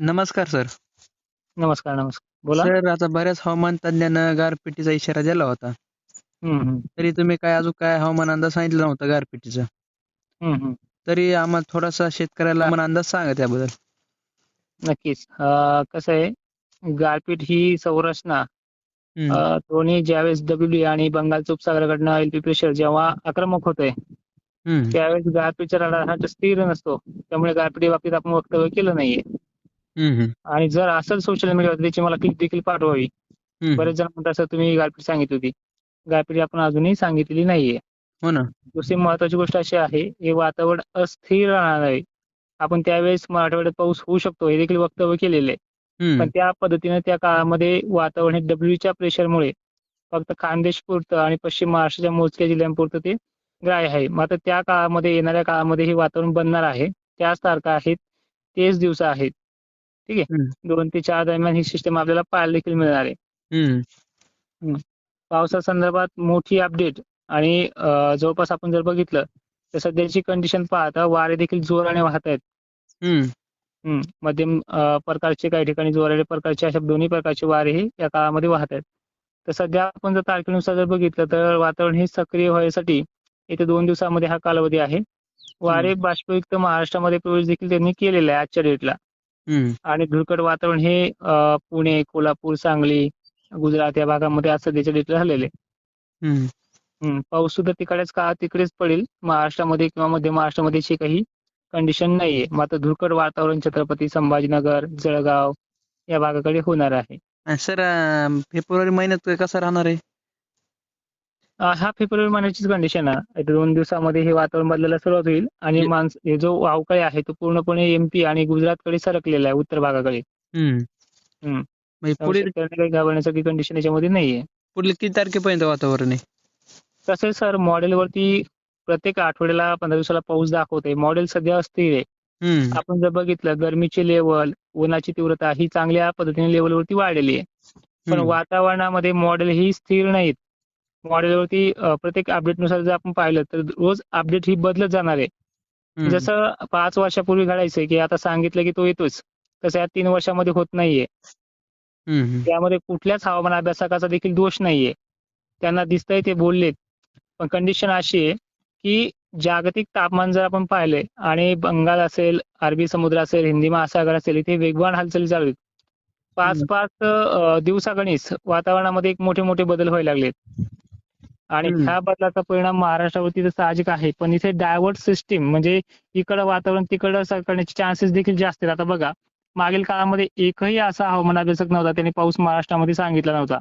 नमस्कार सर. नमस्कार नमस्कार. बोला. सर आता बऱ्याच हवामान तज्ञानं गारपिटीचा इशारा दिला होता. तरी तुम्ही काय अजून काय हवामान अंदाज सांगितला नव्हता गारपिटीचा. तरी आम्हाला थोडासा शेतकऱ्याला हवामान अंदाज सांगा त्याबद्दल. नक्कीच. कसं आहे गारपीट ही संरचना दोन्ही ज्यावेळेस डब्ल्यू आणि बंगालच्या उपसागराकडनं एलपी प्रेशर जेव्हा आक्रमक हम्म, त्यावेळेस गारपीटचा राडा हा स्थिर नसतो त्यामुळे गारपिटी बाबतीत आपण वक्तव्य केलं नाहीये. आणि जर असेल सोशल मीडियावर त्याची मला क्लिप देखील पाठवावी. बरेच जण म्हणतात सर तुम्ही गारपीट सांगितली होती. गारपीट आपण अजूनही सांगितलेली नाहीये. हो ना. दुसरी महत्वाची गोष्ट अशी आहे हे वातावरण अस्थिर राहणार आहे. आपण त्यावेळेस मराठवाड्यात पाऊस होऊ शकतो हे देखील वक्तव्य केलेलं आहे. पण त्या पद्धतीने त्या काळामध्ये वातावरण हे डब्ल्यूच्या प्रेशरमुळे फक्त खानदेश पुरतं आणि पश्चिम महाराष्ट्राच्या मोजक्या जिल्ह्यांपुरतं ते ग्राह्य आहे. मात्र त्या काळामध्ये येणाऱ्या काळामध्ये हे वातावरण बनणार आहे. त्याच तारखा आहेत. तेच दिवस आहेत. ठीक आहे. दोन ते चार दरम्यान ही सिस्टम आपल्याला पाहायला देखील मिळणार आहे. हम्म, पावसासंदर्भात मोठी अपडेट आणि जवळपास आपण जर बघितलं तर सध्याची कंडिशन पाहता वारे देखील जोराने वाहत आहेत. मध्यम प्रकारचे काही ठिकाणी जोराचे प्रकारचे अशा दोन्ही प्रकारचे वारे हे या काळामध्ये वाहत आहेत. तर सध्या आपण जर तारखेनुसार जर बघितलं तर वातावरण हे सक्रिय व्हायसाठी येत्या दोन दिवसामध्ये हा कालावधी आहे. वारे बाष्पयुक्त महाराष्ट्रामध्ये प्रवेश देखील त्यांनी केलेला आहे आजच्या डेटला आणि धुळकट वातावरण हे पुणे कोल्हापूर सांगली गुजरात या भागामध्ये आज सध्याच्या डेटला झालेले. पाऊस सुद्धा तिकडेच का तिकडेच पडेल. महाराष्ट्रामध्ये किंवा मध्य महाराष्ट्रामध्ये अशी काही कंडिशन नाहीये. मात्र धुळकट वातावरण छत्रपती संभाजीनगर जळगाव या भागाकडे होणार आहे. सर फेब्रुवारी महिन्यात कसा राहणार आहे? हा फेब्रुवारी महिन्याचीच कंडिशन आहे. दोन दिवसामध्ये हे वातावरण बदलायला सुरुवात होईल आणि हे जो अवकाळी आहे तो पूर्णपणे एमपी आणि गुजरातकडे सरकलेला आहे उत्तर भागाकडे. म्हणजे घाबरण्यासारखी कंडिशन याच्यामध्ये नाहीये. पुढील किती तारखेपर्यंत वातावरण आहे? तसेच सर मॉडेलवरती प्रत्येक आठवड्याला पंधरा दिवसाला पाऊस दाखवते मॉडेल सध्या अस्थिर आहे. आपण जर बघितलं गरमीची लेवल उन्हाची तीव्रता ही चांगल्या पद्धतीने लेवलवरती वाढलेली आहे. पण वातावरणामध्ये मॉडेल ही स्थिर नाहीत. मॉडेलवरती प्रत्येक अपडेटनुसार जर आपण पाहिलं तर रोज अपडेट ही बदलत जाणार आहे. जसं पाच वर्षापूर्वी घडायचंय की आता सांगितलं की तो येतोच. तसं या तीन वर्षामध्ये होत नाहीये. त्यामध्ये कुठल्याच हवामान अभ्यासकाचा देखील दोष नाहीये. त्यांना दिसतंय ते बोललेत. पण कंडिशन अशी आहे की जागतिक तापमान जर आपण पाहिले आणि बंगाल असेल अरबी समुद्र असेल हिंदी महासागर असेल इथे वेगवान हालचाली चालू आहेत. पाच. पाच दिवसागणिक वातावरणामध्ये एक मोठे मोठे बदल व्हायला लागलेत. आणि. ह्या बदलाचा परिणाम महाराष्ट्रावरती तर साहजिक आहे. पण इथे डायव्हर्ट सिस्टीम म्हणजे इकडं वातावरण तिकडं सरकण्याचे चान्सेस देखील जास्त आहेत. आता बघा मागील काळामध्ये एकही असा हवामान अभ्यासक नव्हता. त्याने पाऊस महाराष्ट्रामध्ये सांगितला नव्हता.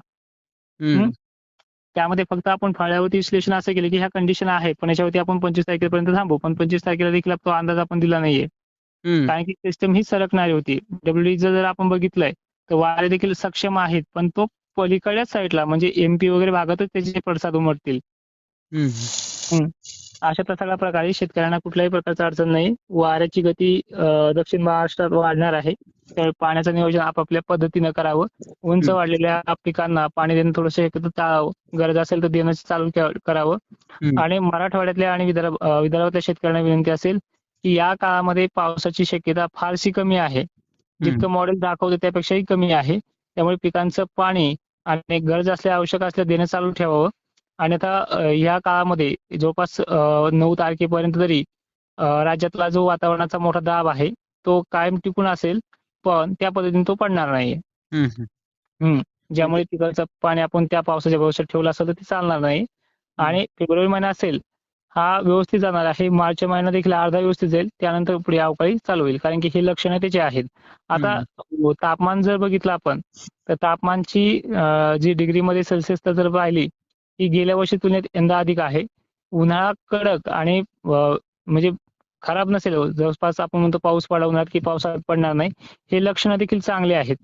त्यामध्ये फक्त आपण फळ्यावरती विश्लेषण असं केलं की ह्या कंडिशन आहे. पण याच्यावरती आपण पंचवीस तारखेपर्यंत थांबू. पण पंचवीस तारखेला देखील तो अंदाज आपण दिला नाहीये. कारण की सिस्टम ही सरकणारी होती. डब्ल्यू जर आपण बघितलंय तर वारे देखील सक्षम आहेत. पण तो पलीकडल्याच साईडला म्हणजे एमपी वगैरे भागातच त्याचे पडसाद उमटतील. अशा तर सगळ्या प्रकारे शेतकऱ्यांना कुठल्याही प्रकारची अडचण नाही. वाऱ्याची गती दक्षिण महाराष्ट्रात वाढणार आहे. त्यामुळे पाण्याचं नियोजन आपापल्या पद्धतीनं करावं. उंच. वाढलेल्या पिकांना पाणी देणं थोडंसं गरज असेल तर देणं चालू करावं. आणि मराठवाड्यातल्या आणि विदर्भ विदर्भातल्या शेतकऱ्यांना विनंती असेल की या काळामध्ये पावसाची शक्यता फारशी कमी आहे. जितकं मॉडेल दाखवतं त्यापेक्षाही कमी आहे. त्यामुळे पिकांचं पाणी आणि गरज असल्या आवश्यक असल्या देणं चालू ठेवावं. आणि आता अं, या काळामध्ये जवळपास नऊ तारखेपर्यंत तरी राज्यातला जो वातावरणाचा मोठा दाब आहे तो कायम टिकून असेल पण त्या पद्धतीने तो पडणार नाही. ज्यामुळे पिकाचं पाणी आपण त्या पावसाच्या भविष्यात ठेवलं असेल तर ते चालणार नाही. आणि फेब्रुवारी महिना असेल हा व्यवस्थित जाणार आहे. मार्च महिना देखील अर्धा व्यवस्थित जाईल. त्यानंतर पुढे अवकाळी चालू होईल. कारण की हे लक्षणं त्याचे आहेत. आता तापमान जर बघितलं आपण तर तापमानची जी डिग्रीमध्ये सेल्सिअस जर पाहिली ही गेल्या वर्षी तुलनेत यंदा अधिक आहे. उन्हाळा कडक आणि म्हणजे खराब नसेल. जवळपास आपण म्हणतो पाऊस पडा उन्हाळ्यात की पावसाळ्यात पडणार नाही. हे लक्षणं देखील चांगले आहेत.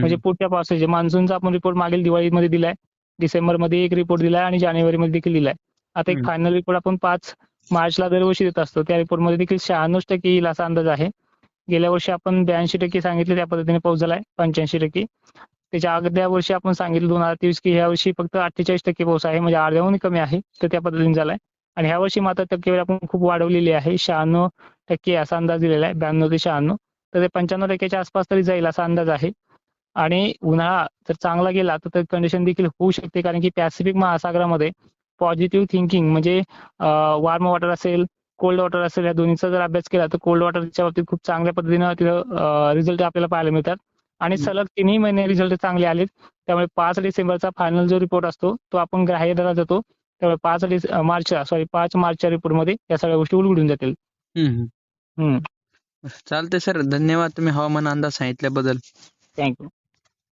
म्हणजे पुढच्या पावसाचे मान्सूनचा आपण रिपोर्ट मागील दिवाळीमध्ये दिलाय. डिसेंबरमध्ये एक रिपोर्ट दिलाय आणि जानेवारीमध्ये देखील दिलाय. आता एक. फायनल रिपोर्ट आपण पाच मार्चला दरवर्षी देत असतो. त्या रिपोर्टमध्ये देखील शहाण्णव टक्के येईल असा अंदाज आहे. गेल्या वर्षी आपण ब्याऐंशी टक्के सांगितले त्या पद्धतीने पाऊस झालाय पंच्याऐंशी टक्के. त्याच्या अगद्या वर्षी आपण सांगितलं दोन हजार तेवीस की ह्या वर्षी फक्त अठ्ठेचाळीस टक्के पाऊस आहे म्हणजे अर्ध्याहून कमी आहे तर त्या पद्धतीने झालाय. आणि ह्या वर्षी मात्र टक्केवारी आपण खूप वाढवलेली आहे शहाण्णव टक्के असा अंदाज दिलेला आहे ब्याण्णव ते शहाण्णव. तर ते पंच्याण्णव टक्क्याच्या आसपास तरी जाईल असा अंदाज आहे. आणि उन्हाळा जर चांगला गेला तर कंडिशन देखील होऊ शकते कारण की पॅसिफिक महासागरामध्ये पॉझिटिव्ह थिंकिंग म्हणजे वॉर्म वॉटर असेल कोल्ड वॉटर असेल या दोन्हीचा जर अभ्यास केला तर कोल्ड वॉटरच्या बाबतीत खूप चांगल्या पद्धतीनं तिथं रिझल्ट आपल्याला पाहायला मिळतात. आणि. सलग तिन्ही महिने रिझल्ट चांगले आलेत. त्यामुळे पाच डिसेंबरचा फायनल जो रिपोर्ट असतो तो आपण ग्राह्य धरला जातो. त्यामुळे पाच डिस मार्चच्या सॉरी पाच मार्चच्या रिपोर्टमध्ये या सगळ्या गोष्टी उलगडून जातील. चालतंय सर. धन्यवाद तुम्ही हवामान अंदाज सांगितल्याबद्दल. थँक्यू